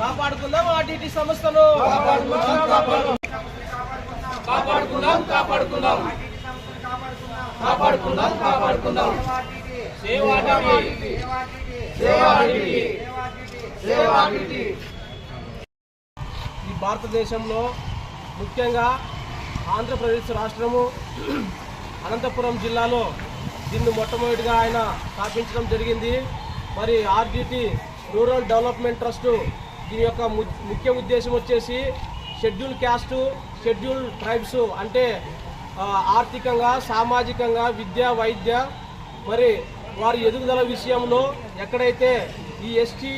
కాపాడుకుందాం ఆర్టీటీ సంస్థను కాపాడుకుందాం కాపాడుకుందాం. కాపాడుకుందాం కాపాడుకుందాం. ఈ భారతదేశంలో ముఖ్యంగా ఆంధ్రప్రదేశ్ రాష్ట్రము అనంతపురం జిల్లాలో దీన్ని మొట్టమొదటిగా ఆయన స్థాపించడం జరిగింది. మరి ఆర్డిటి రూరల్ డెవలప్మెంట్ ట్రస్టు దీని యొక్క ము- ముఖ్య ఉద్దేశం వచ్చేసి షెడ్యూల్ క్యాస్టు షెడ్యూల్ ట్రైబ్స్ అంటే ఆర్థికంగా సామాజికంగా విద్య వైద్య మరి వారి ఎదుగుదల విషయంలో ఎక్కడైతే ఈ ఎస్టీ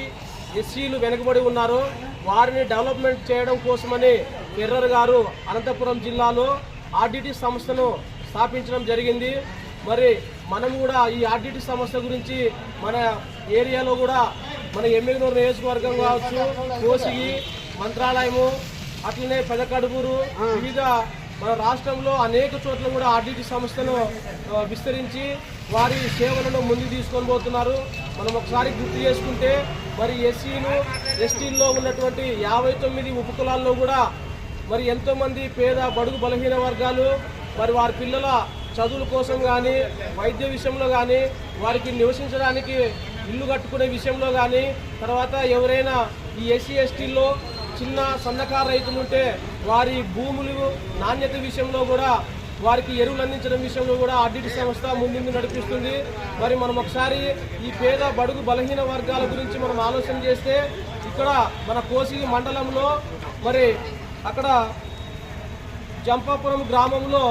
ఎస్సీలు వెనుకబడి ఉన్నారో వారిని డెవలప్మెంట్ చేయడం కోసమని ఎర్రర్ గారు అనంతపురం జిల్లాలో ఆర్డిటి సంస్థను స్థాపించడం జరిగింది. మరి మనం కూడా ఈ ఆర్డిటి సంస్థ గురించి మన ఏరియాలో కూడా మన ఎమ్మెగనూరు నియోజకవర్గం కావచ్చు కోసిగి మంత్రాలయము అట్లనే పెదకడుగురు వివిధ మన రాష్ట్రంలో అనేక చోట్ల కూడా ఆర్డిటి సంస్థను విస్తరించి వారి సేవలను ముందుకు తీసుకొని పోతున్నారు. మనం ఒకసారి గుర్తు చేసుకుంటే మరి ఎస్సీలు ఎస్టీల్లో ఉన్నటువంటి యాభై తొమ్మిది ఉపకులాల్లో కూడా మరి ఎంతోమంది పేద బడుగు బలహీన వర్గాలు మరి వారి పిల్లల చదువుల కోసం కానీ వైద్య విషయంలో కానీ వారికి నివసించడానికి ఇల్లు కట్టుకునే విషయంలో కానీ తర్వాత ఎవరైనా ఈ ఎస్సీ ఎస్టీల్లో చిన్న సన్నకారు రైతులు ఉంటే వారి భూములు నాణ్యత విషయంలో కూడా వారికి ఎరువులు అందించడం విషయంలో కూడా ఆర్డిటి సంస్థ ముందుండి నడిపిస్తుంది. మరి మనం ఒకసారి ఈ పేద బడుగు బలహీన వర్గాల గురించి మనం ఆలోచన చేస్తే ఇక్కడ మన కోసి మండలంలో మరి అక్కడ జంపాపురం గ్రామంలో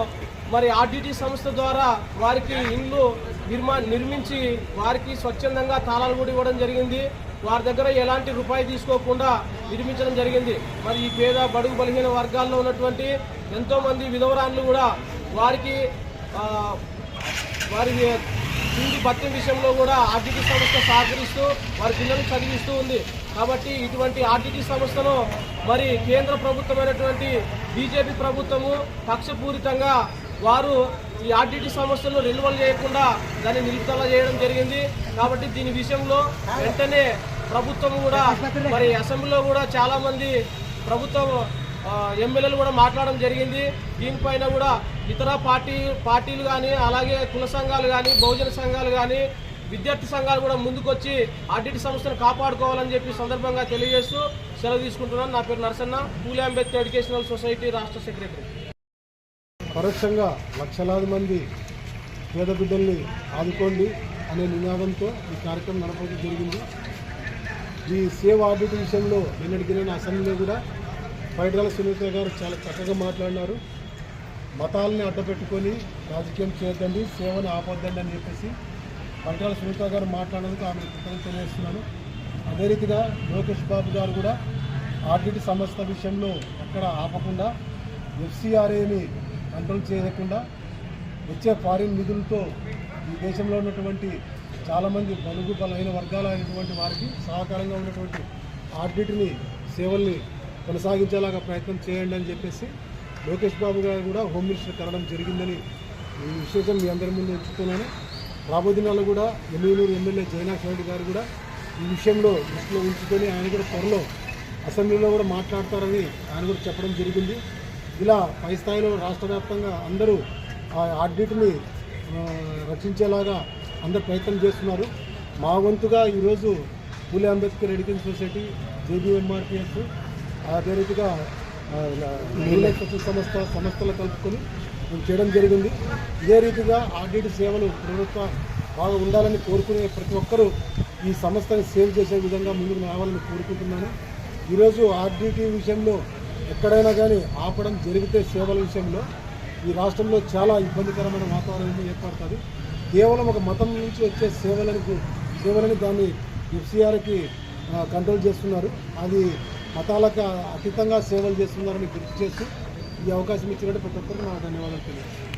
మరి ఆర్డిటి సంస్థ ద్వారా వారికి ఇండ్లు నిర్మా నిర్మించి వారికి స్వచ్ఛందంగా తాళాలు కూడా ఇవ్వడం జరిగింది. వారి దగ్గర ఎలాంటి రూపాయి తీసుకోకుండా నిర్మించడం జరిగింది. మరి ఈ పేద బడుగు బలహీన వర్గాల్లో ఉన్నటువంటి ఎంతోమంది విధవరాన్లు కూడా వారికి వారి తిండి భత్యం విషయంలో కూడా ఆర్టీటీ సంస్థ సహకరిస్తూ వారి పిల్లలను చదివిస్తూ ఉంది. కాబట్టి ఇటువంటి ఆర్టీటీ సంస్థను మరి కేంద్ర ప్రభుత్వమైనటువంటి బీజేపీ ప్రభుత్వము పక్షపూరితంగా వారు ఈ ఆర్టీటీ సంస్థను రెన్యువల్ చేయకుండా దాన్ని నిలుపుదల చేయడం జరిగింది. కాబట్టి దీని విషయంలో వెంటనే ప్రభుత్వం కూడా మరి అసెంబ్లీలో కూడా చాలామంది ప్రభుత్వం ఎమ్మెల్యేలు కూడా మాట్లాడడం జరిగింది. దీనిపైన కూడా ఇతర పార్టీ పార్టీలు కానీ అలాగే కుల సంఘాలు కానీ బహుజన సంఘాలు కానీ విద్యార్థి సంఘాలు కూడా ముందుకొచ్చి ఆర్డిటి సంస్థను కాపాడుకోవాలని చెప్పి సందర్భంగా తెలియజేస్తూ సెలవు తీసుకుంటున్నాను. నా పేరు నరసన్న పూలే అంబేద్కర్ ఎడ్యుకేషనల్ సొసైటీ రాష్ట్ర సెక్రటరీ. పరోక్షంగా లక్షలాది మంది పేద బిడ్డల్ని ఆదుకోండి అనే నినాదంతో ఈ కార్యక్రమం నడపడం జరిగింది. ఈ సేవ్ ఆడిట్ విషయంలో నిన్నటికి నేను అసెంబ్లీలో కూడా పైడ్రాల సునీత గారు చాలా చక్కగా మాట్లాడినారు. మతాలని అడ్డపెట్టుకొని రాజకీయం చేయొద్దండి సేవను ఆపొద్దండి అని చెప్పేసి పైడ్రాల సునీత గారు మాట్లాడడానికి ఆమె కృతజ్ఞత తెలియజేస్తున్నాను. అదే రీతిగా లోకేష్ బాబు గారు కూడా ఆర్డిటి సంస్థ విషయంలో ఎక్కడ ఆపకుండా ఎఫ్సిఆర్ఏని కంట్రోల్ చేయకుండా వచ్చే ఫారిన్ నిధులతో ఈ దేశంలో ఉన్నటువంటి చాలామంది బలుగు బలహీన వర్గాలైనటువంటి వారికి సహకారంగా ఉన్నటువంటి ఆర్డిట్ని సేవల్ని కొనసాగించేలాగా ప్రయత్నం చేయండి అని చెప్పేసి లోకేష్ బాబు గారు కూడా హోమ్ మినిస్టర్ కలవడం జరిగిందని ఈ విశేషం మీ అందరి ముందు ఉంచుతున్నాను. రాబోదినాలు దినాల్లో కూడా ఎమ్మెల్యేలు ఎమ్మెల్యే జయనాథ్ రెడ్డి గారు కూడా ఈ విషయంలో దృష్టిలో ఉంచుకొని ఆయన కూడా త్వరలో అసెంబ్లీలో కూడా మాట్లాడతారని ఆయన కూడా చెప్పడం జరిగింది. ఇలా పై స్థాయిలో రాష్ట్ర వ్యాప్తంగా అందరూ ఆ ఆడిట్ని రక్షించేలాగా అందరు ప్రయత్నం చేస్తున్నారు. మా వంతుగా ఈరోజు Phule Ambedkar education society JBMRPS అదే రీతిగా సంస్థ సంస్థలు కలుపుకొని మేము చేయడం జరిగింది. ఇదే రీతిగా ఆర్డిటి సేవలు ప్రభుత్వ బాగా ఉండాలని కోరుకునే ప్రతి ఒక్కరూ ఈ సంస్థని సేవ్ చేసే విధంగా ముందుకు రావాలని కోరుకుంటున్నాను. ఈరోజు ఆర్డిటి విషయంలో ఎక్కడైనా కానీ ఆపడం జరిగితే సేవల విషయంలో ఈ రాష్ట్రంలో చాలా ఇబ్బందికరమైన వాతావరణం ఏర్పడుతుంది. కేవలం ఒక మతం నుంచి వచ్చే సేవలకు సేవలని దాన్ని ఎఫ్సీఆర్కి కంట్రోల్ చేస్తున్నారు. అది మతాలకు అతీతంగా సేవలు చేస్తున్నారని గుర్తు చేస్తూ ఈ అవకాశం ఇచ్చినట్టు ప్రతి ఒక్కరికి నా ధన్యవాదాలు తెలియజేస్తాను